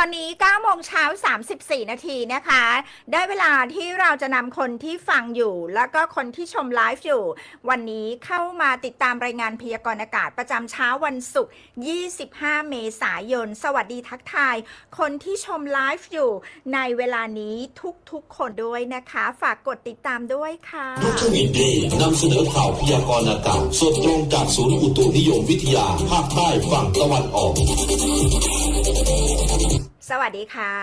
อนนี้9โมงเช้า 34 นาทีนะคะ ได้เวลาที่เราจะนำคนที่ฟังอยู่ แล้วก็คนที่ชมไลฟ์อยู่ วันนี้เข้ามาติดตามรายงานพยากรณ์อากาศประจำเช้าวันศุกร์ 25 เมษายน สวัสดีทักทาย คนที่ชมไลฟ์อยู่ ในเวลานี้ทุกๆ คนด้วยนะคะ ฝากกดติดตามด้วยค่ะรุ่งขึ้นอินดีนำเสนอข่าวพยากรณ์อากาศสดตรงจากศูนย์อุตุนิยมวิทยาภาคใต้ฝั่งตะวันออก สวัสดีค่ะ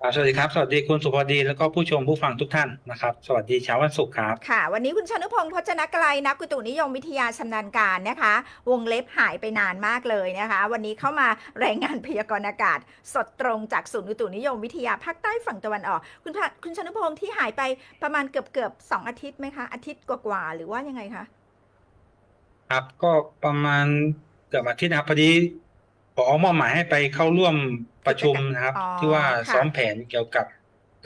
ครับสวัสดีครับ สวัสดีคุณสุภดี แล้วก็ผู้ชมผู้ฟังทุกท่านนะครับ สวัสดีเช้าวันศุกร์ครับ ค่ะ วันนี้คุณชนุพงศ์พจนกไกลนักกุตุนิยมวิทยาชำนาญการนะคะ วงเล็บหายไปนานมากเลยนะคะ วันนี้เข้ามารายงานพยากรณ์อากาศ สดตรงจากศูนย์อุตุนิยมวิทยาภาคใต้ฝั่งตะวันออก คุณพะคุณชนุพงศ์ที่หายไปประมาณเกือบเกือบๆสองอาทิตย์ไหมคะ อาทิตย์กว่าๆหรือว่ายังไงคะ ครับ ก็ประมาณเกือบอาทิตย์นะครับพอดีข อมอบหมายให้ไปเข้าร่วมประชุมนะครับอ๋อที่ว่าค่ะซ้อมแผนเกี่ยวกับ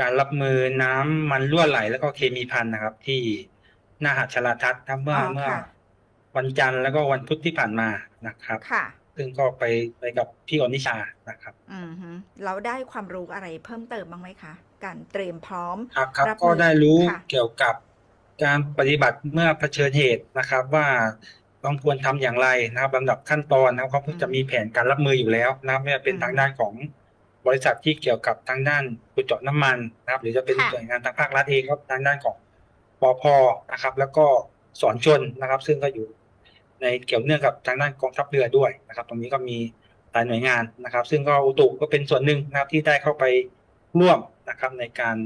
การรับมือน้ำมันรั่วไหลแล้วก็เคมีพันนะครับ ที่หน้าหาดชลาทัศน์ครับเมื่ออ๋อเมื่อค่ะวันจันทร์แล้วก็วันพุธที่ผ่านมานะครับค่ะซึ่งก็ไปไปกับพี่อนิชานะครับ อืมฮึเราได้ความรู้อะไรเพิ่มเติมบ้างไหมคะ การเตรียมพร้อมครับครับรับมือก็ได้รู้ค่ะเกี่ยวกับการปฏิบัติเมื่อเผชิญเหตุนะครับ ว่า ต้องควรทำอย่างไรนะครับลำดับขั้นตอนนะครับเขาจะมีแผนการรับมืออยู่แล้วนะครับไม่ว่าเป็นทางด้านของบริษัทที่เกี่ยวกับทางด้านขุดเจาะน้ำมันนะครับ หรือจะเป็นหน่วยงานทางภาครัฐเองก็ทางด้านของปอพนะครับ แล้วก็สอนชนนะครับ ซึ่งก็อยู่ในเกี่ยวเนื่องกับทางด้านกองทัพเรือด้วยนะครับ ตรงนี้ก็มีหลายหน่วยงานนะครับ ซึ่งก็อุตุก็เป็นส่วนหนึ่งนะครับที่ได้เข้าไปร่วมนะครับในการ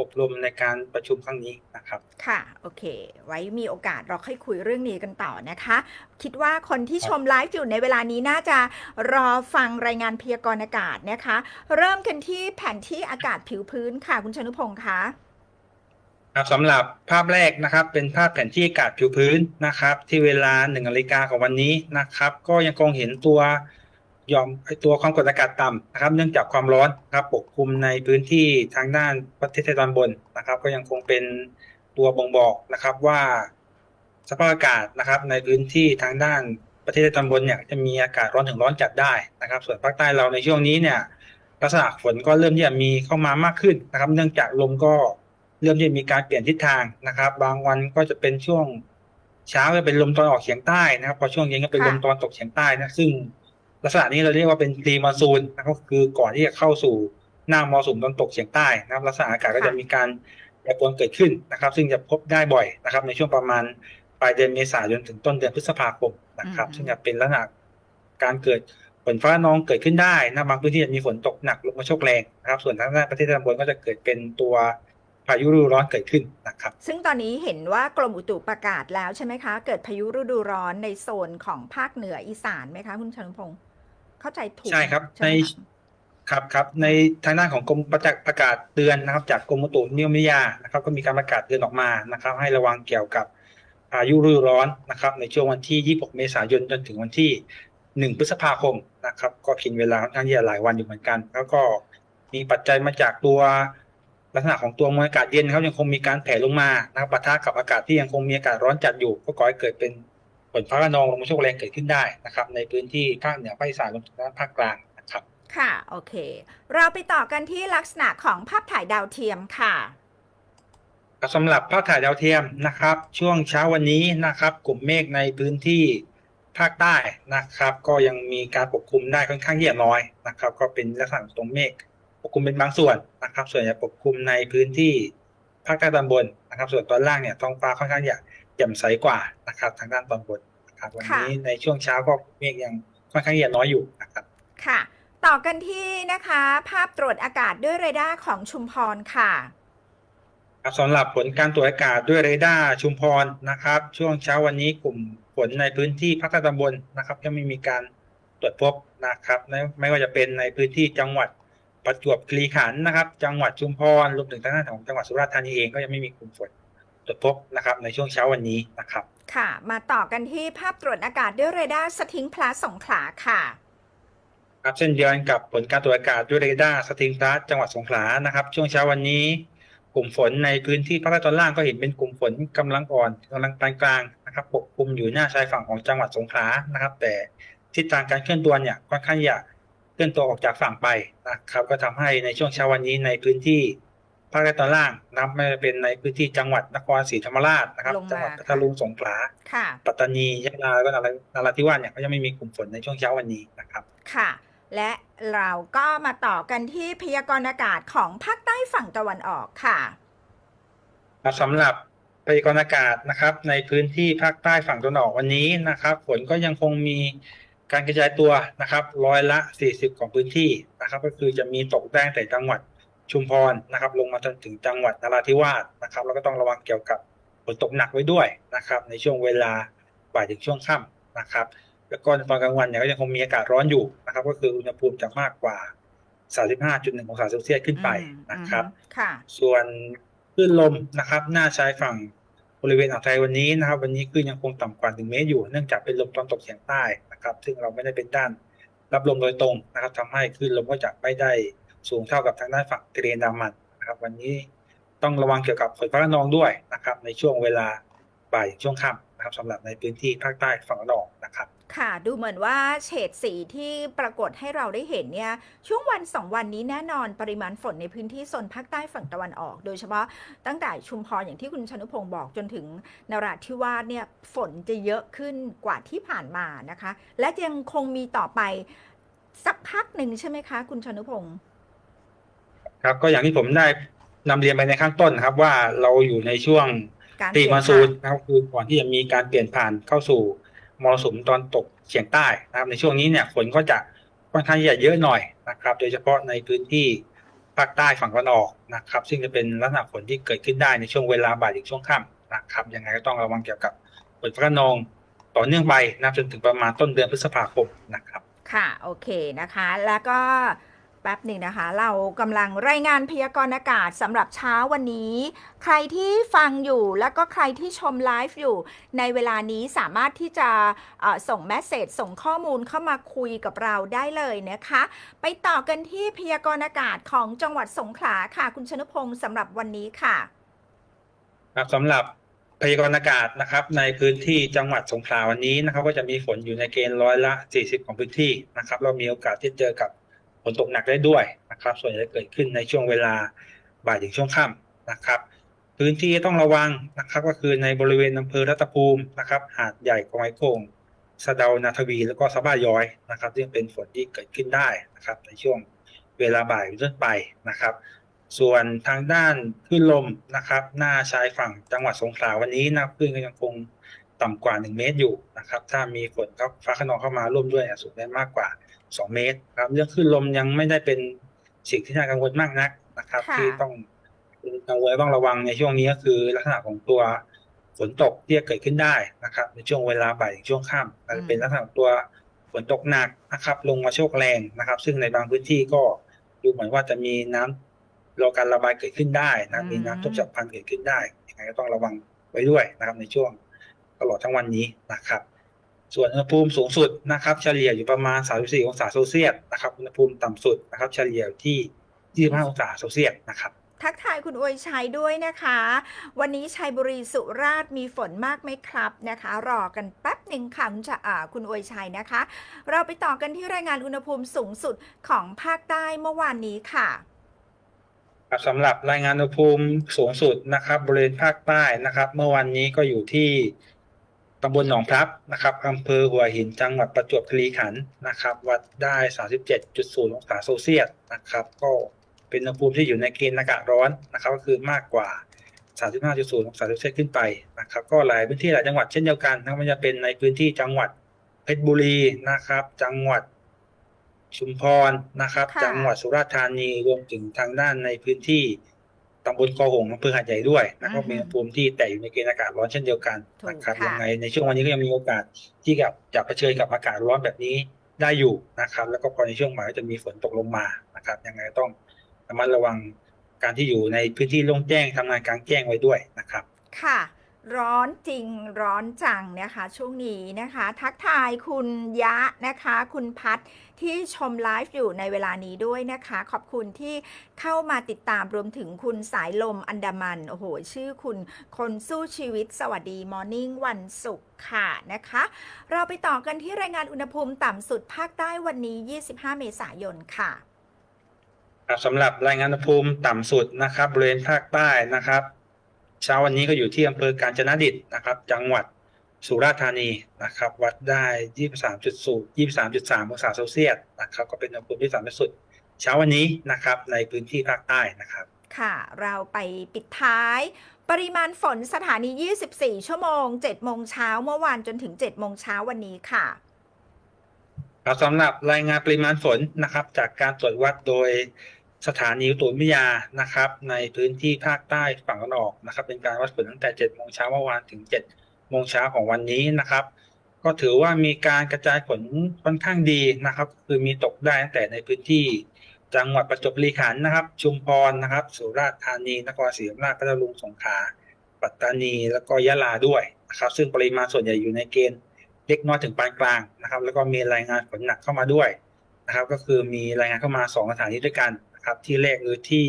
อบรมในการประชุมครั้งนี้นะครับ ค่ะ โอเค ไว้มีโอกาสเราค่อยคุยเรื่องนี้กันต่อนะคะ คิดว่าคนที่ชมไลฟ์อยู่ในเวลานี้น่าจะรอฟังรายงานพยากรณ์อากาศนะคะ เริ่มกันที่แผนที่อากาศผิวพื้นค่ะ คุณชนุพงศ์คะครับสำหรับภาพแรกนะครับ เป็นภาพแผนที่อากาศผิวพื้นนะครับ ที่เวลาหนึ่งนาฬิกาของวันนี้นะครับ ก็ยังคงเห็นตัวห ยอมไอตัวความกดอากาศต่ำนะครับ เนื่องจากความร้อนนะครับปกคลุมในพื้นที่ทางด้านประเทศไทยตอนบนนะครับ ก็ยังคงเป็นตัวบ่งบอกนะครับว่าสภาพอากาศนะครับ ในพื้นที่ทางด้านประเทศไทยตอนบนเนี่ยจะมีอากาศร้อนถึงร้อนจัดได้นะครับ ส่วนภาคใต้เราในช่วงนี้เนี่ยลักษณะฝนก็เริ่มที่จะมีเข้ามามากขึ้นนะครับ เนื่องจากลมก็เริ่มที่จะมีการเปลี่ยนทิศทางนะครับ บางวันก็จะเป็นช่วงเช้าจะเป็นลมตะวันออกเฉียงใต้นะครับ พอช่วงเย็นก็เป็นลมตะวันตกเฉียงใต้นะซึ่ง ลักษณะนี้เราเรียกว่าเป็นรีมอนซูนนะครับก็คือก่อนที่จะเข้าสู่หน้ามรสุมตะวันตกเฉียงใต้นะครับ ลักษณะอากาศก็จะมีการแปรปรวนเกิดขึ้นนะครับ ซึ่งจะพบได้บ่อยนะครับ ในช่วงประมาณปลายเดือนเมษายนถึงต้นเดือนพฤษภาคมนะครับ ซึ่งจะเป็นลักษณะการเกิดฝนฟ้านองเกิดขึ้นได้นะบางพื้นที่จะมีฝนตกหนักลมกระโชกแรงนะครับ ส่วนทางด้านประเทศตอนบนก็จะเกิดเป็นตัวพายุฤดูร้อนเกิดขึ้นนะครับ ซึ่งตอนนี้เห็นว่ากรมอุตุประกาศแล้วใช่ไหมคะ เกิดพายุฤดูร้อนในโซนของภาคเหนืออีสานไหมคะ คุณชนุพงศ์ เข้าใจถูกใช่ครับใช่ไหมในคะครับครับในทางด้านของกรมประจักษ์ประกาศเตือนนะครับ จากกรมอุตุนิยมวิทยานะครับ ก็มีการประกาศเตือนออกมานะครับ ให้ระวังเกี่ยวกับพายุฤดูร้อนนะครับ ในช่วงวันที่ 26 เมษายนจนถึงวันที่ 1 พฤษภาคมนะครับ ก็กินเวลาค่อนข้างที่จะหลายวันอยู่เหมือนกัน แล้วก็มีปัจจัยมาจากตัวลักษณะของตัวมวลอากาศเย็นครับยังคงมีการแผ่ลงมานะครับปะทะกับอากาศที่ยังคงมีอากาศร้อนจัดอยู่ ก็ก่อให้เกิดเป็นฝ นฟ้าคะนองลมกระโชกแรงเกิดขึ้นได้นะครับ ในพื้นที่ภาคเหนือภาคอีสานรวมถึงด้านภาคกลางนะครับ ค่ะ โอเค เราไปต่อกันที่ลักษณะของภาพถ่ายดาวเทียมค่ะครับสำหรับภาพถ่ายดาวเทียมนะครับ ช่วงเช้าวันนี้นะครับ กลุ่มเมฆในพื้นที่ภาคใต้นะครับ ก็ยังมีการปกคลุมได้ค่อนข้างที่จะน้อยนะครับ ก็เป็นลักษณะของตรงเมฆปกคลุมเป็นบางส่วนนะครับ ส่วนใหญ่ปกคลุมในพื้นที่ภาคใต้ตอนบนนะครับ ส่วนตอนล่างเนี่ยท้องฟ้าค่อนข้างที่จะ แจ่มใสกว่านะครับทางด้านตอนบนนะครับวันนี้ในช่วงเช้าก็เมฆยังค่อนข้างที่จะน้อยอยู่นะครับค่ะ ต่อกันที่นะคะ ภาพตรวจอากาศด้วยเรดาร์ของชุมพรค่ะครับสำหรับผลการตรวจอากาศด้วยเรดาร์ชุมพรนะครับ ช่วงเช้าวันนี้กลุ่มฝนในพื้นที่ภาคใต้ตอนบนนะครับยังไม่มีการตรวจพบนะครับไม่ไม่ว่าจะเป็นในพื้นที่จังหวัดประจวบคีรีขันธ์นะครับ จังหวัดชุมพรรวมถึงทางด้านของจังหวัดสุราษฎร์ธานีเองก็ยังไม่มีกลุ่มฝน ตรวจพบนะครับในช่วงเช้าวันนี้นะครับ ค่ะ มาต่อกันที่ภาพตรวจอากาศด้วยเรดาร์สทิงพลัสสงขลาค่ะ ครับเช่นเดียวกันกับผลการตรวจอากาศด้วยเรดาร์สติงพลัสจังหวัดสงขลานะครับ ช่วงเช้าวันนี้ กลุ่มฝนในพื้นที่ภาคใต้ตอนล่างก็เห็นเป็นกลุ่มฝนกำลังอ่อนกำลังปานกลางนะครับปกคลุมอยู่หน้าชายฝั่งของจังหวัดสงขลานะครับ แต่ทิศทางการเคลื่อนตัวเนี่ยค่อนข้างจะเคลื่อนตัวออกจากฝั่งไปนะครับ ก็ทำให้ในช่วงเช้าวันนี้ในพื้นที่ ภาคใต้ตอนล่างนะครับไม่ว่าจะเป็นในพื้นที่จังหวัดนครศรีธรรมราชนะครับ ลงมา จังหวัดพัทลุงสงขลาค่ะ ปัตตานียะลาแล้วก็นรานาราธิวาสเนี่ยก็ยังไม่มีกลุ่มฝนในช่วงเช้าวันนี้นะครับ ค่ะ และเราก็มาต่อกันที่พยากรณ์อากาศของภาคใต้ฝั่งตะวันออกค่ะ ครับสำหรับพยากรณ์อากาศนะครับ ในพื้นที่ภาคใต้ฝั่งตะวันออกวันนี้นะครับฝนก็ยังคงมีการกระจายตัวนะครับร้อยละ 40 ของพื้นที่นะครับ ก็คือจะมีตกแรงแต่จังหวัด ชุมพรนะครับ ลงมาจนถึงจังหวัดนราธิวาสนะครับ แล้วก็ต้องระวังเกี่ยวกับฝนตกหนักไว้ด้วยนะครับ ในช่วงเวลาบ่ายถึงช่วงค่ำนะครับ แล้วก็ตอนกลางวันเนี่ยก็ยังคงมีอากาศร้อนอยู่นะครับ ก็คืออุณหภูมิจะมากกว่า 35.1 องศาเซลเซียสขึ้นไปนะครับอืมค่ะส่วนคลื่นลมนะครับ หน้าชายฝั่งบริเวณอ่าวไทยวันนี้นะครับ วันนี้คลื่นยังคงต่ำกว่า 1 เมตรอยู่ เนื่องจากเป็นลมตะวันตกเฉียงใต้นะครับ ซึ่งเราไม่ได้เป็นด้านรับลมโดยตรงนะครับทำให้คลื่นลมก็จะไม่ได้ สูงเท่ากับทางด้านฝั่งทะเลอันดามันนะครับ วันนี้ต้องระวังเกี่ยวกับฝนฟ้าคะนองด้วยนะครับ ในช่วงเวลาบ่ายถึงช่วงค่ำนะครับสำหรับในพื้นที่ภาคใต้ฝั่งตะนออกนะครับ ค่ะ ดูเหมือนว่าเฉดสีที่ปรากฏให้เราได้เห็นเนี่ย ช่วงวันสองวันนี้แน่นอนปริมาณฝนในพื้นที่โซนภาคใต้ฝั่งตะวันออก โดยเฉพาะตั้งแต่ชุมพรอย่างที่คุณชนุพงศ์บอกจนถึงนราธิวาสเนี่ยฝนจะเยอะขึ้นกว่าที่ผ่านมานะคะ และยังคงมีต่อไปสักพักหนึ่งใช่ไหมคะ คุณชนุพงศ์ ครับ ก็อย่างที่ผมได้นำเรียนไปในข้างต้นนะครับ ว่าเราอยู่ในช่วงการตีเปลี่ยนมอนซูนผ่านนะครับคือก่อนที่จะมีการเปลี่ยนผ่านเข้าสู่มรสุมตอนตกเฉียงใต้นะครับในช่วงนี้เนี่ยฝนก็จะค่อนข้างที่จะเยอะหน่อยนะครับ โดยเฉพาะในพื้นที่ภาคใต้ฝั่งตะวันออกนะครับ ซึ่งจะเป็นลักษณะฝนที่เกิดขึ้นได้ในช่วงเวลาบ่ายถึงช่วงค่ำนะครับยังไงก็ต้องระวังเกี่ยวกับฝนฟ้าคะนองต่อเนื่องไปนะครับจนถึงประมาณต้นเดือนพฤษภาคมนะครับ ค่ะ โอเคนะคะ แล้วก็ แป๊บหนึ่งนะคะ เรากำลังรายงานพยากรณ์อากาศสำหรับเช้าวันนี้ ใครที่ฟังอยู่แล้วก็ใครที่ชมไลฟ์อยู่ ในเวลานี้สามารถที่จะส่งแมสเซจส่งข้อมูลเข้ามาคุยกับเราได้เลยนะคะ ไปต่อกันที่พยากรณ์อากาศของจังหวัดสงขลาค่ะ คุณชนุพงศ์สำหรับวันนี้ค่ะครับสำหรับพยากรณ์อากาศนะครับ ในพื้นที่จังหวัดสงขลาวันนี้นะครับ ก็จะมีฝนอยู่ในเกณฑ์ร้อยละ 40 ของพื้นที่นะครับ เรามีโอกาสที่เจอกับ นตกหนักได้ด้วยนะครับ ส่วนใหญ่จะเกิดขึ้นในช่วงเวลาบ่ายถึงช่วงค่ำนะครับ พื้นที่ต้องระวังนะครับ ก็คือในบริเวณอำเภอรัตภูมินะครับ หาดใหญ่กองไอโข่งสะเดานาทวี แล้วก็สะบ้าย้อยนะครับซึ่งเป็นฝนที่เกิดขึ้นได้นะครับ ในช่วงเวลาบ่ายเป็นต้นไปนะครับ ส่วนทางด้านคลื่นลมนะครับ หน้าชายฝั่งจังหวัดสงขลาวันนี้นะคลื่นก็ยังคงต่ำกว่า 1 เมตรอยู่นะครับ ถ้ามีฝนครับฟ้าขนองเข้ามาร่วมด้วยอาจสูงได้มากกว่า 2 เมตรครับเรื่องคลื่นลมยังไม่ได้เป็นสิ่งที่น่ากังวลมากนักนะครับค่ะที่ต้องกังวลต้องระวังในช่วงนี้ก็คือลักษณะของตัวฝนตกที่จะเกิดขึ้นได้นะครับ ในช่วงเวลาบ่ายถึงช่วงค่ำอาจจะเป็นลักษณะของตัวฝนตกหนักนะครับ ลงมาโชกแรงนะครับ ซึ่งในบางพื้นที่ก็ดูเหมือนว่าจะมีน้ำรอการระบายเกิดขึ้นได้นะอืมมีน้ำท่วมฉับพลันเกิดขึ้นได้ยังไงก็ต้องระวังไว้ด้วยนะครับ ในช่วงตลอดทั้งวันนี้นะครับ ส่วนอุณหภูมิสูงสุดนะครับ เฉลี่ยอยู่ประมาณ 34 องศาเซลเซียสนะครับ อุณหภูมิต่ำสุดนะครับ เฉลี่ยอยู่ที่ 25 องศาเซลเซียสนะครับ ทักทายคุณอวยชัยด้วยนะคะ วันนี้ชัยบุรีสุราษฎร์มีฝนมากไหมครับนะคะ รอกันแป๊บหนึ่งค่ะคุณจะอ่าคุณอวยชัยนะคะ เราไปต่อกันที่รายงานอุณหภูมิสูงสุดของภาคใต้เมื่อวานนี้ค่ะครับสำหรับรายงานอุณหภูมิสูงสุดนะครับบริเวณภาคใต้นะครับ เมื่อวันนี้ก็อยู่ที่ตำบลหนองพลับนะครับอำเภอหัวหินจังหวัดประจวบคีรีขันธ์นะครับ วัดได้ 37.0 องศาเซลเซียสนะครับ ก็เป็นอุณหภูมิที่อยู่ในเกณฑ์อากาศร้อนนะครับ ก็คือมากกว่า 35.0 องศาเซลเซียสขึ้นไปนะครับ ก็หลายพื้นที่หลายจังหวัดเช่นเดียวกันนะครับไมันจะเป็นในพื้นที่จังหวัดเพชรบุรีนะครับ จังหวัดชุมพรนะครับค่ะจังหวัดสุราษฎร์ธานีรวมถึงทางด้านในพื้นที่ ตำบลกอหงอำเภอหาดใหญ่ด้วยนะครับมีอุณหภูมิที่แต่อยู่ในเกณฑ์อากาศร้อนเช่นเดียวกันนะครับถูกค่ะยังไงในช่วงวันนี้ก็ยังมีโอกาสที่กับจะเผชิญกับอากาศร้อนแบบนี้ได้อยู่นะครับ แล้วก็พอในช่วงบ่ายก็จะมีฝนตกลงมานะครับยังไงก็ต้องระมัดระวังการที่อยู่ในพื้นที่โล่งแจ้งทำงานกลางแจ้งไว้ด้วยนะครับ ค่ะ ร้อนจริงร้อนจังนะคะ ช่วงนี้นะคะ ทักทายคุณยะนะคะ คุณพัดที่ชมไลฟ์อยู่ในเวลานี้ด้วยนะคะ ขอบคุณที่เข้ามาติดตามรวมถึงคุณสายลมอันดามัน โอ้โห ชื่อคุณคนสู้ชีวิตสวัสดีมอร์นิ่งวันศุกร์ค่ะนะคะ เราไปต่อกันที่รายงานอุณหภูมิต่ำสุดภาคใต้วันนี้ 25 เมษายนค่ะสำหรับรายงานอุณหภูมิต่ำสุดนะครับบริเวณภาคใต้นะครับ เช้าวันนี้ก็อยู่ที่อำเภอกาญจนดิตนะครับ จังหวัดสุราษฎร์ธานีนะครับ วัดได้23.0 23.3องศาเซลเซียสนะครับ ก็เป็นอุณหภูมิที่ต่ำที่สุด เช้าวันนี้นะครับในพื้นที่ภาคใต้นะครับ ค่ะ เราไปปิดท้าย ปริมาณฝนสถานี 24 ชั่วโมง 7 โมงเช้าเมื่อวานจนถึง 7 โมงเช้าวันนี้ค่ะครับสำหรับรายงานปริมาณฝนนะครับ จากการตรวจวัดโดย สถานีอุตุนิยมวิทยานะครับ ในพื้นที่ภาคใต้ฝั่งตะวันออกนะครับ เป็นการวัดฝนตั้งแต่7โมงเช้าเมื่อวานถึง7โมงเช้าของวันนี้นะครับ ก็ถือว่ามีการกระจายฝนค่อนข้างดีนะครับ คือมีตกได้ตั้งแต่ในพื้นที่จังหวัดประจวบคีรีขันธ์นะครับ ชุมพรนะครับ สุราษฎร์ธานีนครศรีธรรมราชพัทลุงสงขลาปัตตานีแล้วก็ยะลาด้วยนะครับ ซึ่งปริมาณส่วนใหญ่อยู่ในเกณฑ์เล็กน้อยถึงปานกลางนะครับ แล้วก็มีรายงานฝนหนักเข้ามาด้วยนะครับ ก็คือมีรายงานเข้ามาสองสถานีด้วยกัน นะครับ ที่แรกคือที่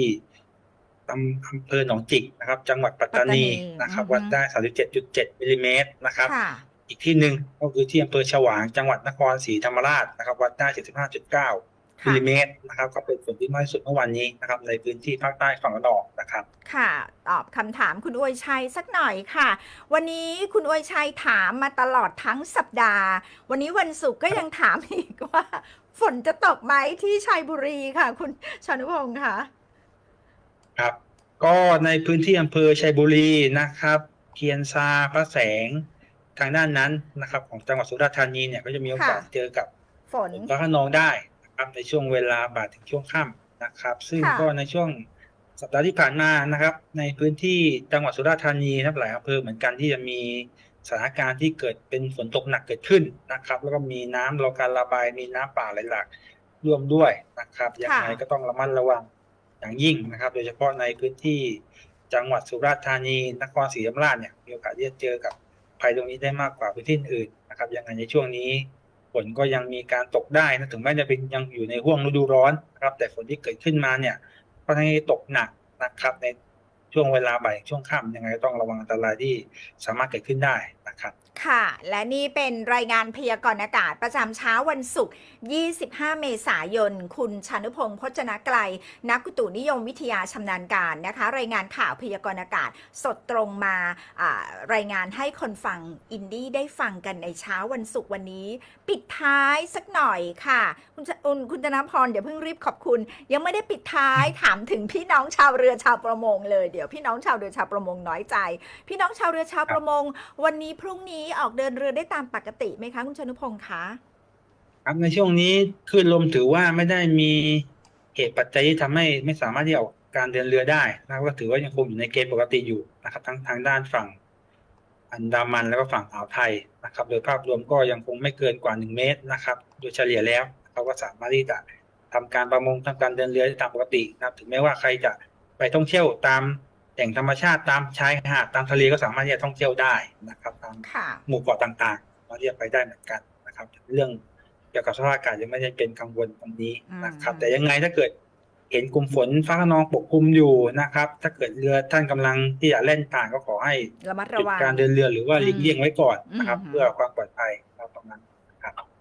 อำอำเภอหนองจิกนะครับ จังหวัดปัตตานีปัตตานีนะครับอือฮึวัดได้ 37.7มิลลิเมตรนะครับค่ะอีกที่หนึ่งก็คือที่อำเภอฉวางจังหวัดนครศรีธรรมราชนะครับ วัดได้ 75.9 มิลค่ะลิเมตรนะครับก็เป็นฝนที่มากที่สุดเมื่อวานนี้นะครับในพื้นที่ภาคใต้ฝั่งตะวันออกนะครับ ค่ะตอบคำถามคุณอวยชัยสักหน่อยค่ะ วันนี้คุณอวยชัยถามมาตลอดทั้งสัปดาห์ วันนี้วันศุกร์ก็ยังถามอีกว่า ฝนจะตกไหมที่ชัยบุรีค่ะ คุณชานุพงศ์ค่ะครับ ก็ในพื้นที่อำเภอชัยบุรีนะครับเคียนซาพระแสงทางด้านนั้นนะครับ ของจังหวัดสุราษฎร์ธานีเนี่ยก็จะมีโอกาสค่ะเจอกับฝนฝนฟ้าขนองได้ นะครับในช่วงเวลาบ่ายถึงช่วงค่ำนะครับ ซึ่งค่ะก็ในช่วงสัปดาห์ที่ผ่านมานะครับ ในพื้นที่จังหวัดสุราษฎร์ธานีนะครับหลายอำเภอเหมือนกันที่จะมีสถานการณ์ที่เกิดเป็นฝนตกหนักเกิดขึ้นนะครับ แล้วก็มีน้ำรอการระบายมีน้ำป่าไหลหลากร่วมด้วยนะครับยังไงก็ต้องระมัดระวังอย่างยิ่งนะครับ โดยเฉพาะในพื้นที่จังหวัดสุราษฎร์ธานีนครศรีธรรมราชเนี่ยมีโอกาสที่จะเจอกับภัยตรงนี้ได้มากกว่าพื้นที่อื่นนะครับยังไงในช่วงนี้ฝ นก็ยังมีการตกได้นะถึงแม้จะเป็นยังอยู่ในห่วงฤดูร้อนนะครับ แต่ฝนที่เกิดขึ้นมาเนี่ยก็ให้ตกหนักนะครับ ในช่วงเวลาบ่ายช่วงค่ำยังไงต้องระวังอันตรายที่สามารถเกิดขึ้นได้นะครับค่ะ และนี่เป็นรายงานพยากรณ์อากาศประจำเช้าวันศุกร์ 25 เมษายน คุณชานุพงศ์พจนไกล นักอุตุนิยมวิทยาชำนาญการนะคะ รายงานข่าวพยากรณ์อากาศสดตรงมาารายงานให้คนฟังอินดี้ได้ฟังกันในเช้าวันศุกร์วันนี้ ปิดท้ายสักหน่อยค่ะคุณชคุณคุณธนพรเดี๋ยวเพิ่งรีบขอบคุณ ยังไม่ได้ปิดท้ายถามถึงพี่น้องชาวเรือชาวประมงเลยเดี๋ยวพี่น้องชาวเรือชาวประมงน้อยใจ พี่น้องชาวเรือชาวประมง วันนี้พรุ่งนี้ออกเดินเรือได้ตามปกติไหมคะคุณชนุพงศ์คะ ครับในช่วงนี้คลื่นลมถือว่าไม่ได้มีเหตุปัจจัยที่ทำให้ไม่สามารถที่จะออกการเดินเรือได้นะครับก็ถือว่ายังคงอยู่ในเกณฑ์ปกติอยู่นะครับ ทั้งทางด้านฝั่งอันดามันแล้วก็ฝั่งอ่าวไทยนะครับ โดยภาพรวมก็ยังคงไม่เกินกว่าหนึ่งเมตรนะครับ โดยเฉลี่ยแล้วเขาก็สามารถที่จะทำการประมงทำการเดินเรือได้ตามปกตินะครับ ถึงแม้ว่าใครจะไปท่องเที่ยวตาม แหล่งธรรมชาติตามชายหาดตามทะเลก็สามารถที่จะท่องเที่ยวได้นะครับ ตามค่ะหมู่เกาะต่างๆมาเรียกไปได้เหมือนกันนะครับ เรื่องเกี่ยวกับสภาพอากาศยังไม่ได้เป็นกังวลตรงนี้นะครับอืมแต่ยังไงถ้าเกิดเห็นกลุ่มฝนฟ้าขนองปกคลุมอยู่นะครับ ถ้าเกิดเรือท่านกำลังที่จะเล่นผ่านก็ขอให้ระมัดหระยุดวังการเดินเรือหรือว่าหลีกเลี่ยงไว้ก่อนนะครับอืมเพื่อความปลอดภัย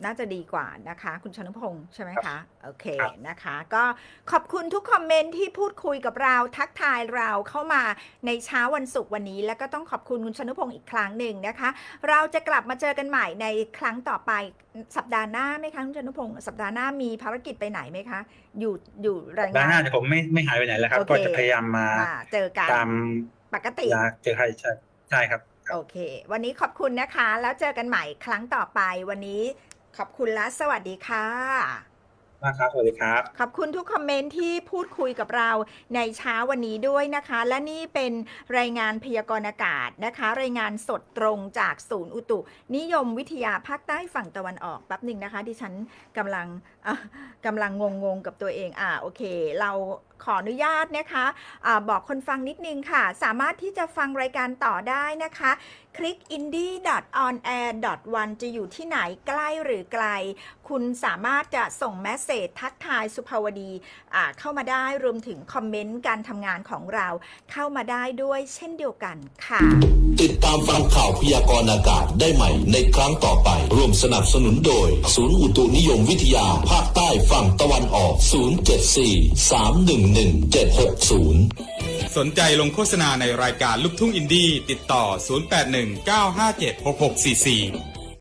น่าจะดีกว่านะคะ คุณชนุพงศ์ใช่ไหมครัคะบโอเคครับนะคะ ก็ขอบคุณทุกคอมเมนต์ที่พูดคุยกับเราทักทายเราเข้ามาในเช้าวันศุกร์วันนี้ แล้วก็ต้องขอบคุณคุณชนุพงศ์อีกครั้งหนึ่งนะคะ เราจะกลับมาเจอกันใหม่ในครั้งต่อไปสัปดาห์หน้าไหมคะคุณชนุพงศ์สัปดาห์หน้ามีภารกิจไปไหนไหมคะ อยู่อยู่รายด้านงาหน้านเดี๋ยวผมไม่ไม่หายไปไหนแล้วครับโอเคก็จะพยายามมามาเจอกันตามปกติเวลาเจอใครใช่ใช่ครับโอเค วันนี้ขอบคุณนะคะ แล้วเจอกันใหม่ครั้งต่อไปวันนี้ ขอบคุณและสวัสดีค่ะ มากครับ สวัสดีครับ ขอบคุณทุกคอมเมนต์ที่พูดคุยกับเราในเช้าวันนี้ด้วยนะคะ และนี่เป็นรายงานพยากรณ์อากาศนะคะ รายงานสดตรงจากศูนย์อุตุ นิยมวิทยาภาคใต้ฝั่งตะวันออกแป๊บหนึ่งนะคะ ดิฉันกำลังอะกำลังงงๆกับตัวเองอ่าโอเค เราขออนุญาตนะคะอาบอกคนฟังนิดนึงค่ะ สามารถที่จะฟังรายการต่อได้นะคะ คลิก indie.onair.1 จะอยู่ที่ไหนใกล้หรือไกล คุณสามารถจะส่งแมสเซจทักทายสุภาวดีเข้ามาได้รวมถึงคอมเมนต์การทำงานของเราเข้ามาได้ด้วยเช่นเดียวกันค่ะ ติดตามฟังข่าวพยากรณ์อากาศได้ใหม่ในครั้งต่อไป ร่วมสนับสนุนโดย ศูนย์อุตุนิยมวิทยาภาคใต้ฝั่งตะวันออก 074 3 1 1760 สนใจลงโฆษณาในรายการลูกทุ่งอินดี้ติดต่อ 0819576644